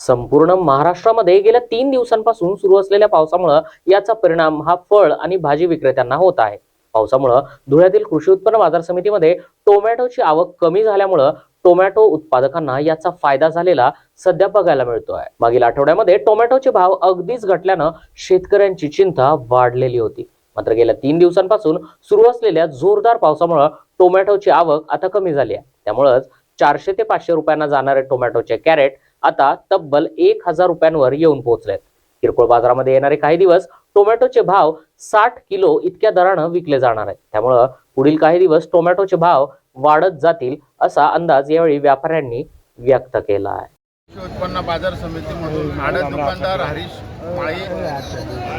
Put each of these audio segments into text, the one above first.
संपूर्ण महाराष्ट्रामध्ये गेल्या तीन दिवसांपासून सुरू असलेल्या पावसामुळं याचा परिणाम हा फळ आणि भाजी विक्रेत्यांना होत आहे. पावसामुळं धुळ्यातील कृषी उत्पन्न बाजार समितीमध्ये टोमॅटोची आवक कमी झाल्यामुळं टोमॅटो उत्पादकांना याचा फायदा झालेला सध्या बघायला मिळतो आहे मागील आठवड्यामध्ये टोमॅटोचे भाव अगदीच घटल्यानं शेतकऱ्यांची चिंता वाढलेली होती. मात्र गेल्या तीन दिवसांपासून सुरू असलेल्या जोरदार पावसामुळं टोमॅटोची आवक आता कमी झाली आहे. त्यामुळंच चारशे ते पाचशे रुपयांना जाणारे टोमॅटोचे कॅरेट आता तब्बल एक हजार रुपयांवर येऊन पोहोचलेत. किरकोळ बाजारामध्ये येणारे काही दिवस टोमॅटोचे भाव साठ किलो इतक्या दरानं विकले जाणार आहेत. त्यामुळं पुढील काही दिवस टोमॅटोचे भाव वाढत जातील असा अंदाज यावेळी व्यापाऱ्यांनी व्यक्त केला आहे. उत्पन्न बाजार समितीमधून आडत दुकानदार हरीश माळी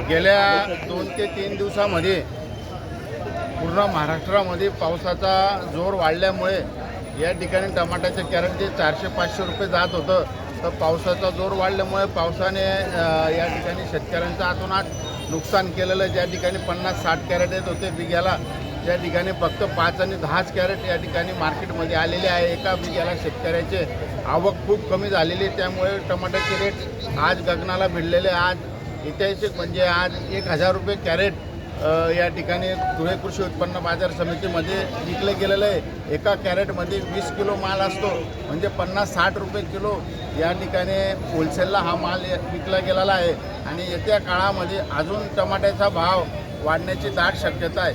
गेल्या दोन ते तीन दिवसामध्ये पूर्ण महाराष्ट्रामध्ये पावसाचा जोर वाढल्यामुळे या ठिकाणी टमाट्याचे कॅरेट जे चारशे पाचशे रुपये जात होतं. तर पावसाचा जोर वाढल्यामुळे पावसाने या ठिकाणी शेतकऱ्यांचं आतोनात नुकसान केलेलं ज्या ठिकाणी पन्नास साठ कॅरेट येत होते बिघ्याला त्या ठिकाणी फक्त पाच आणि दहाच कॅरेट या ठिकाणी मार्केटमध्ये आलेले आहे. एका बिघ्याला शेतकऱ्याचे आवक खूप कमी झालेली आहे. त्यामुळे टमाट्याचे रेट आज गगनाला भिडलेले आज ऐतिहासिक म्हणजे आज एक हजार रुपये कॅरेट या ठिकाणी धुळे कृषी उत्पन्न बाजार समितीमध्ये विकलं गेलेलं आहे एका कॅरेटमध्ये वीस किलो माल असतो. म्हणजे पन्नास साठ रुपये किलो या ठिकाणी होलसेलला हा माल विकला गेलेला आहे. आणि येत्या काळामध्ये अजून टमाट्याचा भाव वाढण्याची दाट शक्यता आहे.